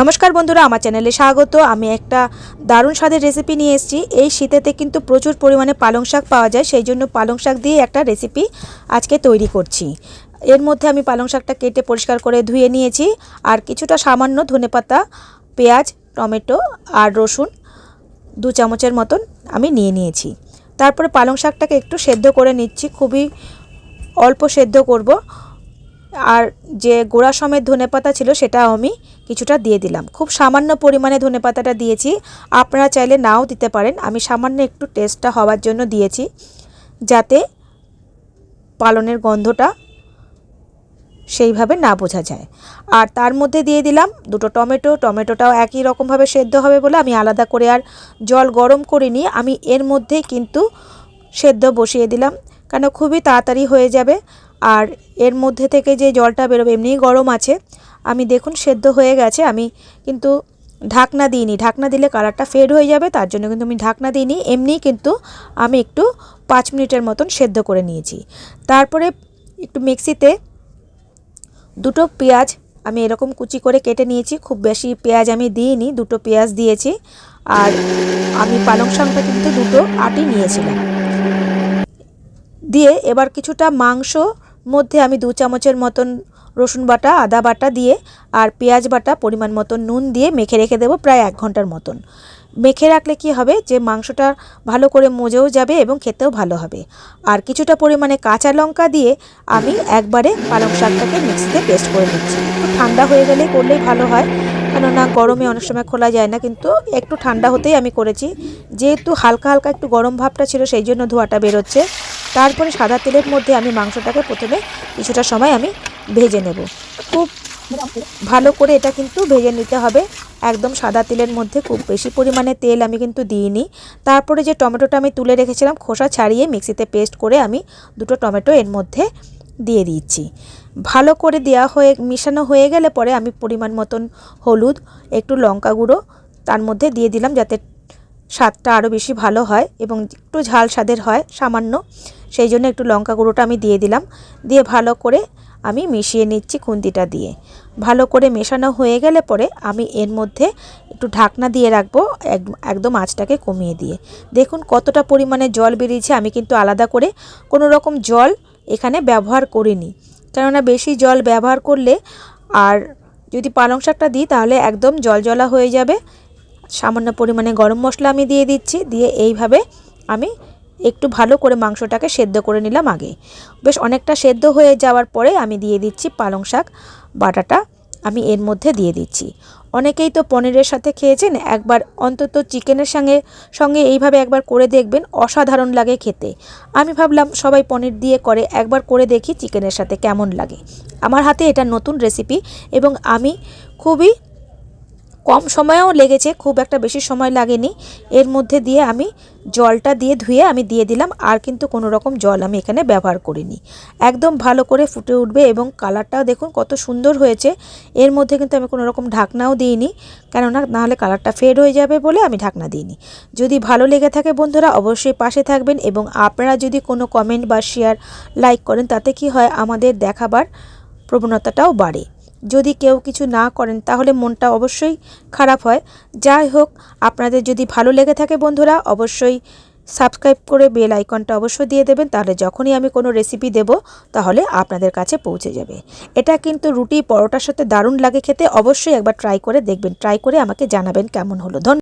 নমস্কার বন্ধুরা, আমার চ্যানেলে স্বাগত। আমি একটা দারুণ স্বাদের রেসিপি নিয়ে এসেছি। এই শীতেতে কিন্তু প্রচুর পরিমাণে পালং শাক পাওয়া যায়, সেই জন্য পালং শাক দিয়ে একটা রেসিপি আজকে তৈরি করছি। এর মধ্যে আমি পালং শাকটা কেটে পরিষ্কার করে ধুয়ে নিয়েছি, আর কিছুটা সামান্য ধনেপাতা পেঁয়াজ, টমেটো, আর রসুন দু চামচের মতন আমি নিয়ে নিয়েছি। তারপরে পালং শাকটাকে একটু সেদ্ধ করে নিচ্ছি, খুবই অল্প সেদ্ধ করব। আর যে গোড়া সমেত ধনেপাতা ছিল সেটা আমি কিছুটা দিয়ে দিলাম। খুব সামান্য পরিমাণে ধনেপাতাটা দিয়েছি। আপনারা চাইলে নাও দিতে পারেন। আমি সামান্য একটু টেস্টটা হওয়ার জন্য দিয়েছি। যাতে পালনের গন্ধটা সেইভাবে না বোঝা যায়। আর তার মধ্যে দিয়ে দিলাম দুটো টমেটো। টমেটোটাও একই রকমভাবে সেদ্ধ হবে বলে আমি আলাদা করে আর জল গরম করিনি। আমি এর মধ্যেই কিন্তু সেদ্ধ বসিয়ে দিলাম। কেন? খুবই তাড়াতাড়ি হয়ে যাবে। আর এর মধ্যে থেকে যে জলটা বেরোবে, এমনিই গরম আছে। আমি দেখুন সেদ্ধ হয়ে গেছে, আমি কিন্তু ঢাকনা দিইনি। ঢাকনা দিলে কালারটা ফেড হয়ে যাবে, তার জন্য কিন্তু আমি ঢাকনা দিইনি। এমনিই কিন্তু আমি একটু পাঁচ মিনিটের মতন সেদ্ধ করে নিয়েছি। তারপরে একটু মিক্সিতে দুটো পেঁয়াজ আমি এরকম কুচি করে কেটে নিয়েছি, খুব বেশি পেঁয়াজ আমি দিইনি, দুটো পেঁয়াজ দিয়েছি। আর আমি পালং শাকটা কিন্তু দুটো আটি নিয়েছিলাম। দিয়ে এবার কিছুটা মাংস মধ্যে আমি দু চামচের মতন রসুন বাটা, আদা বাটা দিয়ে আর পেঁয়াজ বাটা পরিমাণ মতন নুন দিয়ে মেখে রেখে দেবো প্রায় এক ঘণ্টার মতন। মেখে রাখলে কি হবে? যে মাংসটা ভালো করে মজেও যাবে এবং খেতেও ভালো হবে। আর কিছুটা পরিমাণে কাঁচা লঙ্কা দিয়ে আমি একবারে পালং শাকটাকে মিক্সিতে পেস্ট করে নিচ্ছি। ঠান্ডা হয়ে গেলে করলেই ভালো হয়। কেননা গরমে অনেক সময় খোলা যায় না, কিন্তু একটু ঠান্ডা হতেই আমি করেছি। যেহেতু হালকা হালকা একটু গরম ভাবটা ছিল, সেই জন্য ধোয়াটা বেরোচ্ছে। তারপরে সাদা তেলের মধ্যে আমি মাংসটাকে প্রথমে কিছুটা সময় আমি ভেজে নেব। খুব ভালো করে এটা কিন্তু ভেজে নিতে হবে। একদম সাদা তেলের মধ্যে খুব বেশি পরিমাণে তেল আমি কিন্তু দিইনি। তারপরে যে টমেটোটা আমি তুলে রেখেছিলাম, খোসা ছাড়িয়ে মিক্সিতে পেস্ট করে আমি দুটো টমেটো এর মধ্যে দিয়ে দিচ্ছি। ভালো করে দেওয়া হয়ে, মিশানো হয়ে গেলে পরে আমি পরিমাণ মতন হলুদ, একটু লঙ্কা গুঁড়ো তার মধ্যে দিয়ে দিলাম যাতে স্বাদটা আরও বেশি ভালো হয় এবং একটু ঝাল স্বাদের হয় সামান্য। সেই জন্য একটু লঙ্কা গুঁড়োটা আমি দিয়ে দিলাম। দিয়ে ভালো করে আমি মিশিয়ে নিচ্ছি খুন্তিটা দিয়ে। ভালো করে মেশানো হয়ে গেলে পরে আমি এর মধ্যে একটু ঢাকনা দিয়ে রাখব একদম আঁচটাকে কমিয়ে দিয়ে। দেখুন কতটা পরিমাণে জল বেরিয়েছে, আমি কিন্তু আলাদা করে কোনো রকম জল এখানে ব্যবহার করিনি। কেননা বেশি জল ব্যবহার করলে আর যদি পালং শাকটা দিই তাহলে একদম জলজলা হয়ে যাবে। সামান্য পরিমাণে গরম মশলা আমি দিয়ে দিচ্ছি, দিয়ে এইভাবে আমি একটু ভালো করে মাংসটাকে সেদ্ধ করে নিলাম আগে। বেশ অনেকটা সেদ্ধ হয়ে যাওয়ার পরে আমি দিয়ে দিচ্ছি পালং শাক, বাটাটা আমি এর মধ্যে দিয়ে দিচ্ছি। অনেকেই তো পনিরের সাথে খেয়েছেন, একবার অন্তত চিকেনের সঙ্গে সঙ্গে এইভাবে একবার করে দেখবেন, অসাধারণ লাগে খেতে। আমি ভাবলাম সবাই পনির দিয়ে করে একবার করে দেখি চিকেনের সাথে কেমন লাগে। আমার হাতে এটা নতুন রেসিপি এবং আমি খুবই কম সময়েও লেগেছে, খুব একটা বেশি সময় লাগেনি। এর মধ্যে দিয়ে আমি জলটা দিয়ে ধুয়ে আমি দিয়ে দিলাম, আর কিন্তু কোনো রকম জল আমি এখানে ব্যবহার করিনি। একদম ভালো করে ফুটে উঠবে এবং কালারটাও দেখুন কত সুন্দর হয়েছে। এর মধ্যে কিন্তু আমি কোনো রকম ঢাকনাও দিইনি, কেননা নাহলে কালারটা ফেড হয়ে যাবে বলে আমি ঢাকনা দিইনি। যদি ভালো লেগে থাকে বন্ধুরা, অবশ্যই পাশে থাকবেন এবং আপনারা যদি কোনো কমেন্ট বা শেয়ার লাইক করেন, তাতে কি হয় আমাদের দেখাবার প্রবণতাটাও বাড়ে। যদি কেউ কিছু না করেন, তাহলে মনটা অবশ্যই খারাপ হয়। যাই হোক, আপনাদের যদি ভালো লেগে থাকে বন্ধুরা, অবশ্যই সাবস্ক্রাইব করে বেল আইকনটা অবশ্যই দিয়ে দেবেন, তাহলে যখনই আমি কোনো রেসিপি দেব, তাহলে আপনাদের কাছে পৌঁছে যাবে। এটা কিন্তু রুটি পরোটার সাথে দারুণ লাগে খেতে, অবশ্যই একবার ট্রাই করে দেখবেন। ট্রাই করে আমাকে জানাবেন কেমন হলো। ধন্যবাদ